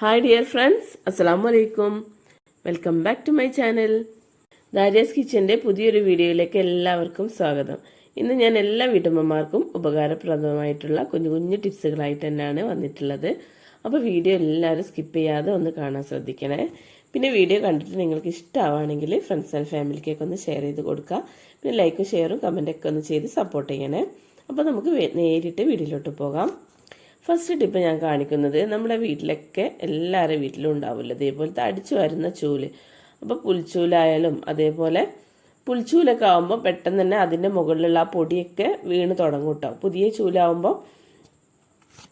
Hi dear friends അസ്സാം വലൈക്കും welcome back to my channel Dariya's കിച്ചന്റെ പുതിയൊരു വീഡിയോയിലേക്ക് എല്ലാവർക്കും സ്വാഗതം. ഇന്ന് ഞാൻ എല്ലാ വീട്ടമ്മമാർക്കും ഉപകാരപ്രദമായിട്ടുള്ള കുഞ്ഞു കുഞ്ഞു ടിപ്സുകളായിട്ട് തന്നെയാണ് വന്നിട്ടുള്ളത്. അപ്പോൾ വീഡിയോ എല്ലാവരും സ്കിപ്പ് ചെയ്യാതെ ഒന്ന് കാണാൻ ശ്രദ്ധിക്കണേ. പിന്നെ വീഡിയോ കണ്ടിട്ട് നിങ്ങൾക്ക് ഇഷ്ടമാവുകയാണെങ്കിൽ ഫ്രണ്ട്സ് ആൻഡ് ഫാമിലിക്കൊക്കെ ഒന്ന് ഷെയർ ചെയ്ത് കൊടുക്കുക. പിന്നെ ലൈക്കും ഷെയറും കമന്റൊക്കെ ഒന്ന് ചെയ്ത് സപ്പോർട്ട് ചെയ്യണേ. അപ്പോൾ നമുക്ക് നേരിട്ട് വീഡിയോയിലോട്ട് പോകാം. ഫസ്റ്റ് ടിപ്പ് ഞാൻ കാണിക്കുന്നത് നമ്മുടെ വീട്ടിലൊക്കെ എല്ലാവരുടെ വീട്ടിലും ഉണ്ടാവില്ല. ഇതേപോലത്തെ അടിച്ചു വരുന്ന ചൂൽ. അപ്പോൾ പുൽച്ചൂലായാലും അതേപോലെ പുൽച്ചൂലൊക്കെ ആകുമ്പോൾ പെട്ടെന്ന് തന്നെ അതിന്റെ മുകളിലുള്ള ആ പൊടിയൊക്കെ വീണ് തുടങ്ങും കേട്ടോ. പുതിയ ചൂലാവുമ്പോൾ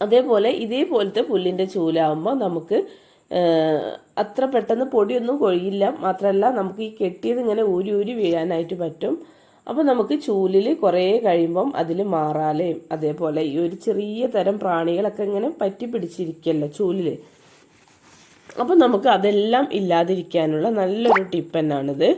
അതേപോലെ ഇതേപോലത്തെ പുല്ലിന്റെ ചൂലാവുമ്പോൾ നമുക്ക് അത്ര പെട്ടെന്ന് പൊടിയൊന്നും കൊഴിയില്ല. മാത്രമല്ല നമുക്ക് ഈ കെട്ടിയത് ഇങ്ങനെ ഊരി ഊരി വീഴാനായിട്ട് പറ്റും. അപ്പോൾ നമുക്ക് ചൂലിൽ കുറേ കഴിയുമ്പം അതിൽ മാറാലയും. അതേപോലെ ഈ ഒരു ചെറിയ തരം പ്രാണികളൊക്കെ ഇങ്ങനെ പറ്റി പിടിച്ചിരിക്കല്ലോ ചൂലിൽ അപ്പോൾ നമുക്ക് അതെല്ലാം ഇല്ലാതിരിക്കാനുള്ള നല്ലൊരു ടിപ്പ് തന്നെയാണിത്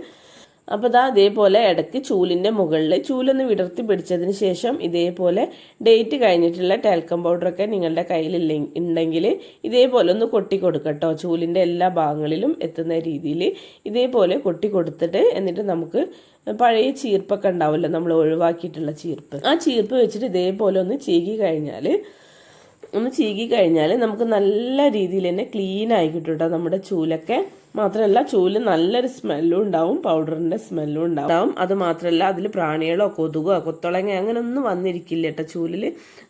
അപ്പോൾ ദാ ഇതേപോലെ ഇടയ്ക്ക് ചൂലിന്റെ മുകളിൽ ചൂലൊന്ന് വിടർത്തി പിടിച്ചതിന് ശേഷം ഇതേപോലെ ഡേറ്റ് കഴിഞ്ഞിട്ടുള്ള ടാൽക്കം പൗഡറൊക്കെ നിങ്ങളുടെ കയ്യിൽ ഉണ്ടെങ്കിൽ ഇതേപോലെ ഒന്ന് കൊട്ടി കൊടുക്കട്ടോ. ചൂലിന്റെ എല്ലാ ഭാഗങ്ങളിലും എത്തുന്ന രീതിയിൽ ഇതേപോലെ കൊട്ടി കൊടുത്തിട്ട് എന്നിട്ട് നമുക്ക് പഴയ ചീർപ്പൊക്കെ ഉണ്ടാവുമല്ലോ നമ്മൾ ഒഴിവാക്കിയിട്ടുള്ള ചീർപ്പ്. ആ ചീർപ്പ് വെച്ചിട്ട് ഇതേപോലെ ഒന്ന് ചീകി കഴിഞ്ഞാൽ ഒന്ന് ചീകി കഴിഞ്ഞാൽ നമുക്ക് നല്ല രീതിയിൽ തന്നെ ക്ലീൻ ആയി കിട്ടും കേട്ടോ നമ്മുടെ ചൂലൊക്കെ. മാത്രമല്ല ചൂൽ നല്ലൊരു സ്മെല്ലും ഉണ്ടാവും പൗഡറിന്റെ സ്മെല്ലും ഉണ്ടാവും. അത് മാത്രമല്ല അതിൽ പ്രാണികളോ കൊതുകോ കൊത്തുളങ്ങ അങ്ങനെ ഒന്നും വന്നിരിക്കില്ല കേട്ടോ ചൂലിൽ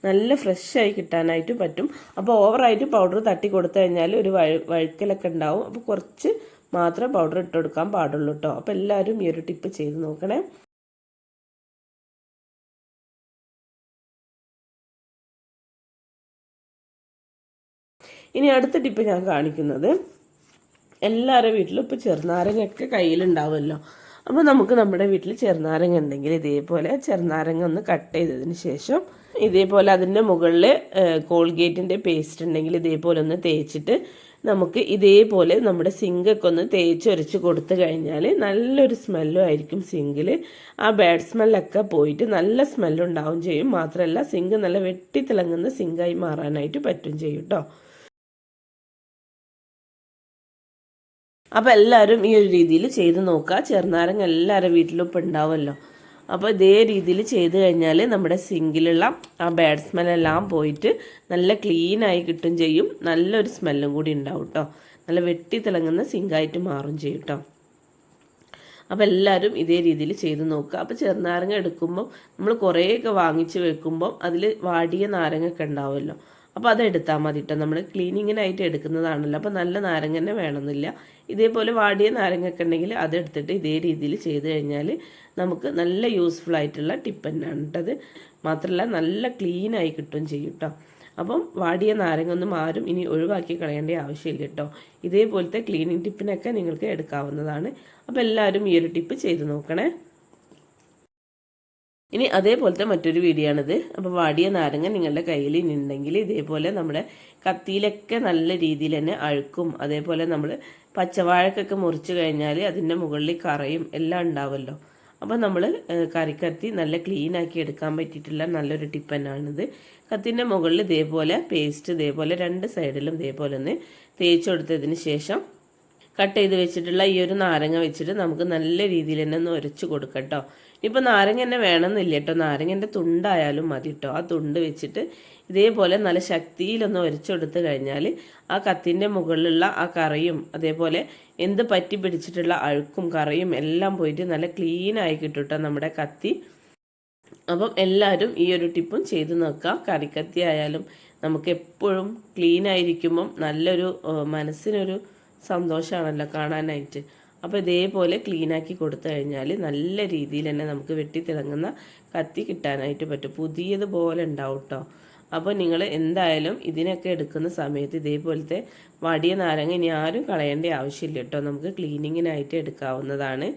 നല്ല ഫ്രഷ് ആയി കിട്ടാനായിട്ട് പറ്റും. അപ്പോൾ ഓവറായിട്ട് പൗഡർ തട്ടി കൊടുത്തു കഴിഞ്ഞാൽ ഒരു വഴ വഴുക്കലൊക്കെ ഉണ്ടാവും. അപ്പോൾ കുറച്ച് മാത്രമേ പൗഡർ ഇട്ട് കൊടുക്കാൻ പാടുള്ളൂ കേട്ടോ. അപ്പോൾ എല്ലാവരും ഈ ഒരു ടിപ്പ് ചെയ്ത് നോക്കണേ. ഇനി അടുത്ത ടിപ്പ് ഞാൻ കാണിക്കുന്നത് എല്ലാവരുടെ വീട്ടിലും ഇപ്പോൾ ചെറുനാരങ്ങയൊക്കെ കയ്യിലുണ്ടാവുമല്ലോ. അപ്പോൾ നമുക്ക് നമ്മുടെ വീട്ടിൽ ചെറുനാരങ്ങ ഉണ്ടെങ്കിൽ ഇതേപോലെ ചെറുനാരങ്ങ ഒന്ന് കട്ട് ചെയ്തതിന് ശേഷം ഇതേപോലെ അതിന്റെ മുകളിൽ കോൾഗേറ്റിന്റെ പേസ്റ്റ് ഉണ്ടെങ്കിൽ ഇതേപോലെ ഒന്ന് തേച്ചിട്ട് നമുക്ക് ഇതേപോലെ നമ്മുടെ സിങ്കൊക്കെ ഒന്ന് തേച്ചൊരച്ച് കൊടുത്തു കഴിഞ്ഞാൽ നല്ലൊരു സ്മെല്ലും ആയിരിക്കും സിങ്കിൽ ആ ബാഡ് സ്മെല്ലൊക്കെ പോയിട്ട് നല്ല സ്മെല്ലുണ്ടാവും ചെയ്യും. മാത്രമല്ല സിങ്ക് നല്ല വെട്ടിത്തിളങ്ങുന്ന സിങ്കായി മാറാനായിട്ട് പറ്റും ചെയ്യും കേട്ടോ അപ്പോൾ എല്ലാവരും ഈ ഒരു രീതിയിൽ ചെയ്ത് നോക്കുക. ചെറുനാരങ്ങ എല്ലാവരുടെ വീട്ടിലും ഇപ്പം ഉണ്ടാവുമല്ലോ. അപ്പോൾ ഇതേ രീതിയിൽ ചെയ്ത് കഴിഞ്ഞാൽ നമ്മുടെ സിങ്കിലുള്ള ആ ബാഡ് സ്മെല്ലെല്ലാം പോയിട്ട് നല്ല ക്ലീനായി കിട്ടും ചെയ്യും. നല്ലൊരു സ്മെല്ലും കൂടി ഉണ്ടാവും കേട്ടോ നല്ല വെട്ടി തിളങ്ങുന്ന സിങ്കായിട്ട് മാറും ചെയ്യും കേട്ടോ അപ്പോൾ എല്ലാവരും ഇതേ രീതിയിൽ ചെയ്ത് നോക്കുക. അപ്പോൾ ചെറുനാരങ്ങ എടുക്കുമ്പോൾ നമ്മൾ കുറേയൊക്കെ വാങ്ങിച്ച് വെക്കുമ്പോൾ അതിൽ വാടിയ നാരങ്ങയൊക്കെ ഉണ്ടാവുമല്ലോ. അപ്പോൾ അത് എടുത്താൽ മതി കേട്ടോ നമ്മൾ ക്ലീനിങ്ങിനായിട്ട് എടുക്കുന്നതാണല്ലോ. അപ്പോൾ നല്ല നാരങ്ങ തന്നെ വേണമെന്നില്ല. ഇതേപോലെ വാടിയ നാരങ്ങയൊക്കെ ഉണ്ടെങ്കിൽ അത് എടുത്തിട്ട് ഇതേ രീതിയിൽ ചെയ്ത് കഴിഞ്ഞാൽ നമുക്ക് നല്ല യൂസ്ഫുൾ ആയിട്ടുള്ള ടിപ്പ് തന്നെയാണ് കേട്ടത് മാത്രമല്ല നല്ല ക്ലീൻ ആയി കിട്ടും ചെയ്യും അപ്പം വാടിയ നാരങ്ങ ഒന്നും ആരും ഇനി ഒഴിവാക്കി കളയേണ്ട ആവശ്യമില്ല കേട്ടോ ഇതേപോലത്തെ ക്ലീനിങ് ടിപ്പിനൊക്കെ നിങ്ങൾക്ക് എടുക്കാവുന്നതാണ്. അപ്പോൾ എല്ലാവരും ഈ ഒരു ടിപ്പ് ചെയ്ത് നോക്കണേ. ഇനി അതേപോലത്തെ മറ്റൊരു വീഡിയോ ആണിത്. അപ്പോൾ വാടിയ നാരങ്ങ നിങ്ങളുടെ കയ്യിൽ ഉണ്ടെങ്കിൽ ഇതേപോലെ നമ്മുടെ കത്തിയിലൊക്കെ നല്ല രീതിയിൽ തന്നെ അഴുക്കും. അതേപോലെ നമ്മൾ പച്ചവാഴക്കൊക്കെ മുറിച്ച് കഴിഞ്ഞാൽ അതിന്റെ മുകളിൽ കറയും എല്ലാം ഉണ്ടാവുമല്ലോ അപ്പോൾ നമ്മൾ കറിക്കത്തി നല്ല ക്ലീൻ ആക്കി എടുക്കാൻ പറ്റിയിട്ടുള്ള നല്ലൊരു ടിപ്പ് തന്നെയാണിത്. കത്തിന്റെ മുകളിൽ ഇതേപോലെ പേസ്റ്റ് ഇതേപോലെ രണ്ട് സൈഡിലും ഇതേപോലെ ഒന്ന് തേച്ച് കൊടുത്തതിന് ശേഷം കട്ട് ചെയ്ത് വെച്ചിട്ടുള്ള ഈ ഒരു നാരങ്ങ വെച്ചിട്ട് നമുക്ക് നല്ല രീതിയിൽ തന്നെ ഒന്ന് ഉരച്ച് കൊടുക്കാം കേട്ടോ ഇനിയിപ്പോൾ നാരങ്ങ തന്നെ വേണമെന്നില്ല കേട്ടോ നാരങ്ങന്റെ തുണ്ടായാലും മതി കേട്ടോ ആ തുണ്ട് വെച്ചിട്ട് ഇതേപോലെ നല്ല ശക്തിയിലൊന്ന് ഉരച്ചെടുത്ത് കഴിഞ്ഞാൽ ആ കത്തിന്റെ മുകളിലുള്ള ആ കറിയും അതേപോലെ എന്ത് പറ്റി പിടിച്ചിട്ടുള്ള അഴുക്കും കറിയും എല്ലാം പോയിട്ട് നല്ല ക്ലീൻ ആയി കിട്ടും കേട്ടോ നമ്മുടെ കത്തി. അപ്പം എല്ലാവരും ഈ ഒരു ടിപ്പും ചെയ്ത് നോക്കുക. കറിക്കത്തി ആയാലും നമുക്ക് എപ്പോഴും ക്ലീൻ ആയിരിക്കുമ്പം നല്ലൊരു മനസ്സിനൊരു സന്തോഷമാണല്ലോ കാണാനായിട്ട്. അപ്പോൾ ഇതേപോലെ ക്ലീനാക്കി കൊടുത്തു കഴിഞ്ഞാൽ നല്ല രീതിയിൽ തന്നെ നമുക്ക് വെട്ടിത്തിളങ്ങുന്ന കത്തി കിട്ടാനായിട്ട് പറ്റും. പുതിയതുപോലെ ഉണ്ടാവും കേട്ടോ അപ്പോൾ നിങ്ങൾ എന്തായാലും ഇതിനൊക്കെ എടുക്കുന്ന സമയത്ത് ഇതേപോലത്തെ വടിയ നാരങ്ങ ഇനി ആരും കളയേണ്ട ആവശ്യമില്ല കേട്ടോ നമുക്ക് ക്ലീനിങ്ങിനായിട്ട് എടുക്കാവുന്നതാണ്.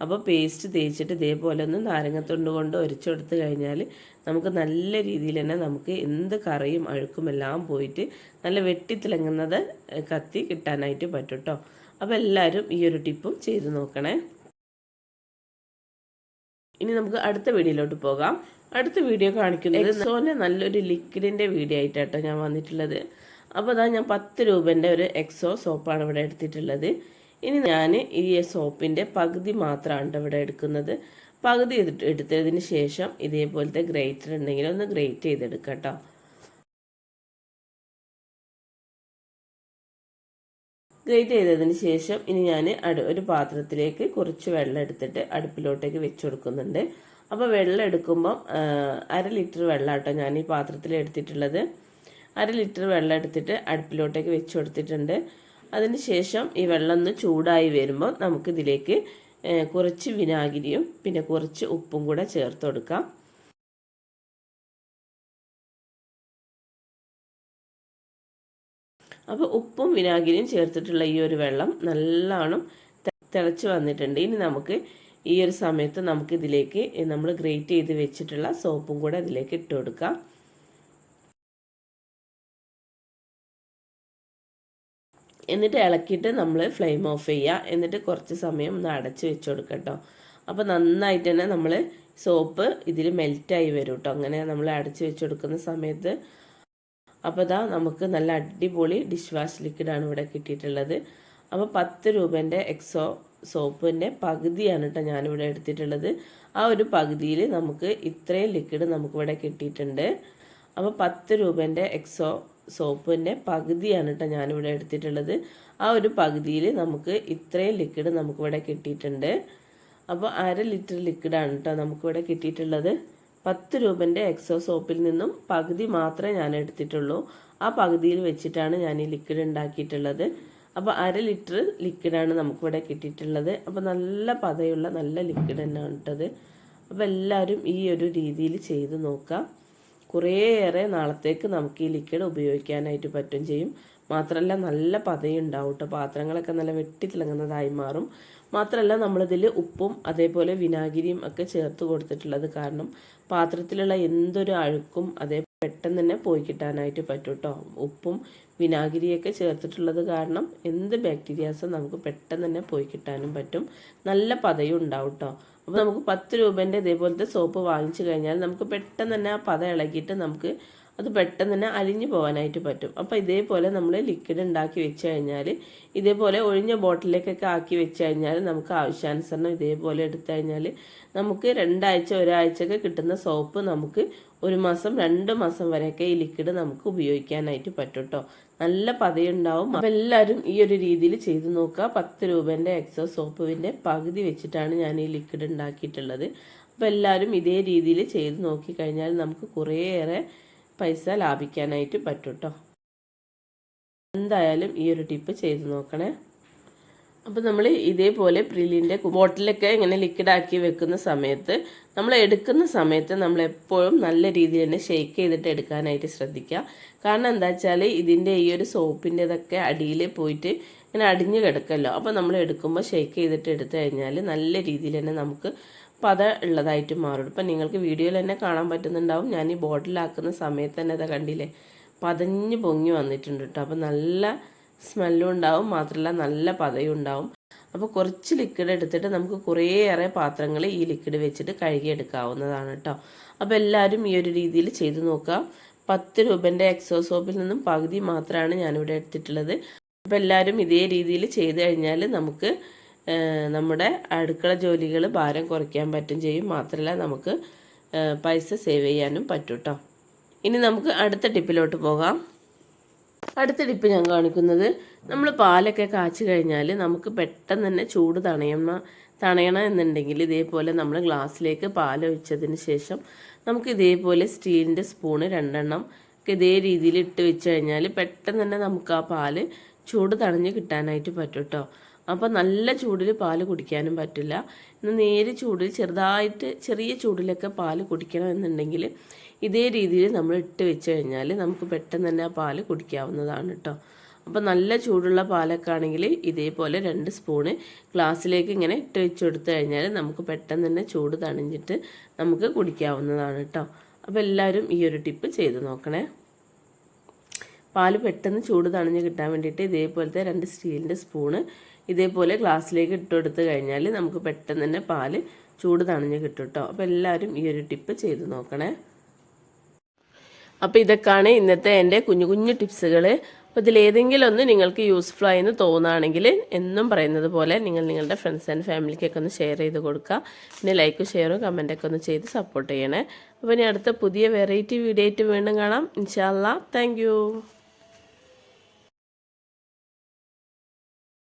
അപ്പോൾ പേസ്റ്റ് തേച്ചിട്ട് ഇതേപോലെ ഒന്ന് നാരങ്ങത്തൊണ്ട് കൊണ്ട് ഒരച്ചെടുത്ത് കഴിഞ്ഞാൽ നമുക്ക് നല്ല രീതിയിൽ തന്നെ നമുക്ക് എന്ത് കറിയും അഴുക്കും എല്ലാം പോയിട്ട് നല്ല വെട്ടിത്തിളങ്ങുന്നത് കത്തി കിട്ടാനായിട്ട് പറ്റും കേട്ടോ അപ്പോൾ എല്ലാവരും ഈ ഒരു ടിപ്പും ചെയ്ത് നോക്കണേ. ഇനി നമുക്ക് അടുത്ത വീഡിയോയിലോട്ട് പോകാം. അടുത്ത വീഡിയോ കാണിക്കുന്നത് എക്സോന്റെ നല്ലൊരു ലിക്വിഡിന്റെ വീഡിയോ ആയിട്ടാട്ടോ ഞാൻ വന്നിട്ടുള്ളത്. അപ്പോൾ അതാ ഞാൻ പത്ത് രൂപേന്റെ ഒരു എക്സോ സോപ്പാണ് ഇവിടെ എടുത്തിട്ടുള്ളത്. ഇനി ഞാൻ ഈ സോപ്പിന്റെ പകുതി മാത്രമാണ് ഇവിടെ എടുക്കുന്നത്. പകുതി എടുത്ത് എടുത്തതിന് ശേഷം ഇതേപോലത്തെ ഗ്രേറ്റർ ഉണ്ടെങ്കിൽ ഒന്ന് ഗ്രേറ്റ് ചെയ്തെടുക്കാം ഗ്രേറ്റ് ചെയ്തതിന് ശേഷം ഇനി ഞാൻ അടു ഒരു പാത്രത്തിലേക്ക് കുറച്ച് വെള്ളം എടുത്തിട്ട് അടുപ്പിലോട്ടേക്ക് വെച്ച് കൊടുക്കുന്നുണ്ട്. അപ്പോൾ വെള്ളം എടുക്കുമ്പം അര ലിറ്റർ വെള്ളം കേട്ടോ ഞാൻ ഈ പാത്രത്തിൽ എടുത്തിട്ടുള്ളത്. അര ലിറ്റർ വെള്ളം എടുത്തിട്ട് അടുപ്പിലോട്ടേക്ക് വെച്ച് കൊടുത്തിട്ടുണ്ട്. അതിന് ശേഷം ഈ വെള്ളം ഒന്ന് ചൂടായി വരുമ്പോൾ നമുക്കിതിലേക്ക് കുറച്ച് വിനാഗിരിയും പിന്നെ കുറച്ച് ഉപ്പും കൂടെ ചേർത്ത് കൊടുക്കാം. അപ്പോൾ ഉപ്പും വിനാഗിരിയും ചേർത്തിട്ടുള്ള ഈ ഒരു വെള്ളം നല്ലോണം തിളച്ച് വന്നിട്ടുണ്ട്. ഇനി നമുക്ക് ഈ ഒരു സമയത്ത് നമുക്കിതിലേക്ക് നമ്മൾ ഗ്രേറ്റ് ചെയ്ത് വെച്ചിട്ടുള്ള സോപ്പും കൂടെ അതിലേക്ക് ഇട്ട് കൊടുക്കാം. എന്നിട്ട് ഇളക്കിയിട്ട് നമ്മൾ ഫ്ലെയിം ഓഫ് ചെയ്യുക. എന്നിട്ട് കുറച്ച് സമയം ഒന്ന് അടച്ച് വെച്ച് കൊടുക്കട്ടോ അപ്പോൾ നന്നായിട്ട് തന്നെ നമ്മൾ സോപ്പ് ഇതിൽ മെൽറ്റായി വരും കേട്ടോ അങ്ങനെ നമ്മൾ അടച്ച് വെച്ച് കൊടുക്കുന്ന സമയത്ത് അപ്പോൾ ഇതാ നമുക്ക് നല്ല അടിപൊളി ഡിഷ് വാഷ് ലിക്വിഡാണ് ഇവിടെ കിട്ടിയിട്ടുള്ളത്. അപ്പോൾ പത്ത് രൂപേന്റെ എക്സോ സോപ്പിന്റെ പകുതിയാണ് കേട്ടോ ഞാനിവിടെ എടുത്തിട്ടുള്ളത്. ആ ഒരു പകുതിയിൽ നമുക്ക് ഇത്രയും ലിക്വിഡ് നമുക്കിവിടെ കിട്ടിയിട്ടുണ്ട്. അപ്പോൾ പത്ത് രൂപേന്റെ എക്സോ സോപ്പിന്റെ പകുതിയാണ് കേട്ടോ ഞാനിവിടെ എടുത്തിട്ടുള്ളത്. ആ ഒരു പകുതിയിൽ നമുക്ക് ഇത്രയും ലിക്വിഡ് നമുക്കിവിടെ കിട്ടിയിട്ടുണ്ട്. അപ്പോൾ അര ലിറ്റർ ലിക്വിഡാണ് കേട്ടോ നമുക്കിവിടെ കിട്ടിയിട്ടുള്ളത്. പത്ത് രൂപന്റെ എക്സോ സോപ്പിൽ നിന്നും പകുതി മാത്രമേ ഞാൻ എടുത്തിട്ടുള്ളൂ. ആ പകുതിയിൽ വെച്ചിട്ടാണ് ഞാൻ ഈ ലിക്വിഡ് ഉണ്ടാക്കിയിട്ടുള്ളത്. അപ്പോൾ അര ലിറ്റർ ലിക്വിഡാണ് നമുക്കിവിടെ കിട്ടിയിട്ടുള്ളത്. അപ്പോൾ നല്ല പതയുള്ള നല്ല ലിക്വിഡ് തന്നെയാണ് ഇട്ടത് അപ്പോൾ എല്ലാവരും ഈ ഒരു രീതിയിൽ ചെയ്ത് നോക്കാം. കുറേയേറെ നാളത്തേക്ക് നമുക്ക് ഈ ലിക്വിഡ് ഉപയോഗിക്കാനായിട്ട് പറ്റും ചെയ്യും. മാത്രമല്ല നല്ല പതയുണ്ടാവും കേട്ടോ പാത്രങ്ങളൊക്കെ നല്ല വെട്ടിത്തിളങ്ങുന്നതായി മാറും. മാത്രമല്ല നമ്മളിതിൽ ഉപ്പും അതേപോലെ വിനാഗിരിയും ഒക്കെ ചേർത്ത് കൊടുത്തിട്ടുള്ളത് കാരണം പാത്രത്തിലുള്ള എന്തൊരു അഴുക്കും അതേ പെട്ടെന്ന് തന്നെ പോയി കിട്ടാനായിട്ട് പറ്റും കേട്ടോ ഉപ്പും വിനാഗിരിയൊക്കെ ചേർത്തിട്ടുള്ളത് കാരണം എന്ത് ബാക്ടീരിയാസും നമുക്ക് പെട്ടെന്ന് തന്നെ പോയി കിട്ടാനും പറ്റും. നല്ല പതയും ഉണ്ടാവും കേട്ടോ അപ്പോൾ നമുക്ക് പത്ത് രൂപേന്റെ ഇതേപോലത്തെ സോപ്പ് വാങ്ങിച്ചു കഴിഞ്ഞാൽ നമുക്ക് പെട്ടെന്ന് തന്നെ ആ പത ഇളകിയിട്ട് നമുക്ക് അത് പെട്ടെന്ന് തന്നെ അലിഞ്ഞു പോകാനായിട്ട് പറ്റും. അപ്പോൾ ഇതേപോലെ നമ്മൾ ലിക്വിഡ് ഉണ്ടാക്കി വെച്ച് കഴിഞ്ഞാൽ ഇതേപോലെ ഒഴിഞ്ഞ ബോട്ടിലേക്കൊക്കെ ആക്കി വെച്ച് കഴിഞ്ഞാൽ നമുക്ക് ആവശ്യാനുസരണം ഇതേപോലെ എടുത്തു കഴിഞ്ഞാൽ നമുക്ക് രണ്ടാഴ്ച ഒരാഴ്ചയൊക്കെ കിട്ടുന്ന സോപ്പ് നമുക്ക് ഒരു മാസം രണ്ട് മാസം വരെയൊക്കെ ഈ ലിക്വിഡ് നമുക്ക് ഉപയോഗിക്കാനായിട്ട് പറ്റും കേട്ടോ നല്ല പതയുണ്ടാവും. അപ്പം എല്ലാവരും ഈ ഒരു രീതിയിൽ ചെയ്തു നോക്കുക. പത്ത് രൂപേന്റെ എക്സോ സോപ്പുവിന്റെ പകുതി വെച്ചിട്ടാണ് ഞാൻ ഈ ലിക്വിഡ് ഉണ്ടാക്കിയിട്ടുള്ളത്. അപ്പോൾ എല്ലാവരും ഇതേ രീതിയിൽ ചെയ്ത് നോക്കിക്കഴിഞ്ഞാൽ നമുക്ക് കുറേയേറെ പൈസ ലാഭിക്കാനായിട്ട് പറ്റും കേട്ടോ എന്തായാലും ഈ ഒരു ടിപ്പ് ചെയ്ത് നോക്കണേ. അപ്പോൾ നമ്മൾ ഇതേപോലെ പ്രിലിന്റെ ബോട്ടിലൊക്കെ ഇങ്ങനെ ലിക്വിഡാക്കി വെക്കുന്ന സമയത്ത് നമ്മൾ എടുക്കുന്ന സമയത്ത് നമ്മൾ എപ്പോഴും നല്ല രീതിയിൽ തന്നെ ഷെയ്ക്ക് ചെയ്തിട്ട് എടുക്കാനായിട്ട് ശ്രദ്ധിക്കുക. കാരണം എന്താ വെച്ചാൽ ഇതിന്റെ ഈ ഒരു സോപ്പിന്റെതൊക്കെ അടിയിൽ പോയിട്ട് ഇങ്ങനെ അടിഞ്ഞു കിടക്കല്ലോ. അപ്പോൾ നമ്മൾ എടുക്കുമ്പോൾ ഷെയ്ക്ക് ചെയ്തിട്ട് എടുത്തു കഴിഞ്ഞാൽ നല്ല രീതിയിൽ തന്നെ നമുക്ക് പത ഉള്ളതായിട്ട് മാറും. ഇപ്പം നിങ്ങൾക്ക് വീഡിയോയിൽ തന്നെ കാണാൻ പറ്റുന്നുണ്ടാവും. ഞാൻ ഈ ബോട്ടിലാക്കുന്ന സമയത്ത് തന്നെ അത് കണ്ടില്ലേ? പതഞ്ഞ് പൊങ്ങി വന്നിട്ടുണ്ട് കേട്ടോ അപ്പോൾ നല്ല സ്മെല്ലും ഉണ്ടാവും മാത്രമല്ല നല്ല പതയും ഉണ്ടാവും. അപ്പോൾ കുറച്ച് ലിക്വിഡ് എടുത്തിട്ട് നമുക്ക് കുറേയേറെ പാത്രങ്ങൾ ഈ ലിക്വിഡ് വെച്ചിട്ട് കഴുകിയെടുക്കാവുന്നതാണ് കേട്ടോ അപ്പോൾ എല്ലാവരും ഈ ഒരു രീതിയിൽ ചെയ്തു നോക്കുക പത്ത് രൂപന്റെ എക്സോ സോപ്പിൽ നിന്നും പകുതി മാത്രമാണ് ഞാനിവിടെ എടുത്തിട്ടുള്ളത്. അപ്പോൾ എല്ലാവരും ഇതേ രീതിയിൽ ചെയ്ത് കഴിഞ്ഞാൽ നമുക്ക് നമ്മുടെ അടുക്കള ജോലികൾ ഭാരം കുറയ്ക്കാൻ പറ്റും ചെയ്യും. മാത്രമല്ല നമുക്ക് പൈസ സേവ് ചെയ്യാനും പറ്റും കേട്ടോ ഇനി നമുക്ക് അടുത്ത ടിപ്പിലോട്ട് പോകാം. അടുത്ത ടിപ്പ് ഞാൻ കാണിക്കുന്നത് നമ്മൾ പാലൊക്കെ കാച്ചു കഴിഞ്ഞാൽ നമുക്ക് പെട്ടെന്ന് തന്നെ ചൂട് തണയണ തണയണം എന്നുണ്ടെങ്കിൽ ഇതേപോലെ നമ്മൾ ഗ്ലാസ്സിലേക്ക് പാൽ ഒഴിച്ചതിന് ശേഷം നമുക്ക് ഇതേപോലെ സ്റ്റീലിന്റെ സ്പൂണ് രണ്ടെണ്ണം ഇതേ രീതിയിൽ ഇട്ട് വെച്ച് കഴിഞ്ഞാൽ പെട്ടെന്ന് തന്നെ നമുക്ക് ആ പാൽ ചൂട് തണഞ്ഞ് കിട്ടാനായിട്ട് പറ്റും കേട്ടോ അപ്പോൾ നല്ല ചൂടിൽ പാൽ കുടിക്കാനും പറ്റില്ല. ഇന്ന് നേരെ ചൂടിൽ ചെറുതായിട്ട് ചെറിയ ചൂടിലൊക്കെ പാൽ കുടിക്കണം എന്നുണ്ടെങ്കിൽ ഇതേ രീതിയിൽ നമ്മൾ ഇട്ട് വെച്ച് കഴിഞ്ഞാൽ നമുക്ക് പെട്ടെന്ന് തന്നെ ആ പാൽ കുടിക്കാവുന്നതാണ് കേട്ടോ അപ്പോൾ നല്ല ചൂടുള്ള പാലൊക്കെ ആണെങ്കിൽ ഇതേപോലെ രണ്ട് സ്പൂണ് ഗ്ലാസ്സിലേക്ക് ഇങ്ങനെ ഇട്ട് വെച്ച് കൊടുത്തു കഴിഞ്ഞാൽ നമുക്ക് പെട്ടെന്ന് തന്നെ ചൂട് തണിഞ്ഞിട്ട് നമുക്ക് കുടിക്കാവുന്നതാണ് കേട്ടോ അപ്പോൾ എല്ലാവരും ഈ ഒരു ടിപ്പ് ചെയ്ത് നോക്കണേ. പാൽ പെട്ടെന്ന് ചൂട് തണിഞ്ഞ് കിട്ടാൻ വേണ്ടിയിട്ട് ഇതേപോലത്തെ രണ്ട് സ്റ്റീലിന്റെ സ്പൂണ് ഇതേപോലെ ഗ്ലാസ്സിലേക്ക് ഇട്ട് കൊടുത്തു കഴിഞ്ഞാൽ നമുക്ക് പെട്ടെന്ന് തന്നെ പാൽ ചൂട് തണിഞ്ഞ് കിട്ടും കേട്ടോ അപ്പോൾ എല്ലാവരും ഈ ഒരു ടിപ്പ് ചെയ്ത് നോക്കണേ. അപ്പോൾ ഇതൊക്കെയാണ് ഇന്നത്തെ എന്റെ കുഞ്ഞു കുഞ്ഞു ടിപ്സുകൾ അപ്പോൾ ഇതിലേതെങ്കിലും ഒന്ന് നിങ്ങൾക്ക് യൂസ്ഫുൾ ആയെന്ന് തോന്നുകയാണെങ്കിൽ എന്നും പറയുന്നത് പോലെ നിങ്ങൾ നിങ്ങളുടെ ഫ്രണ്ട്സ് ആൻഡ് ഫാമിലിക്കൊക്കെ ഒന്ന് ഷെയർ ചെയ്ത് കൊടുക്കുക. പിന്നെ ലൈക്കും ഷെയറും കമന്റൊക്കെ ഒന്ന് ചെയ്ത് സപ്പോർട്ട് ചെയ്യണേ. അപ്പോൾ ഇനി അടുത്ത പുതിയ വെറൈറ്റി വീഡിയോ ആയിട്ട് വീണ്ടും കാണാം. ഇൻഷാല്ലാ താങ്ക്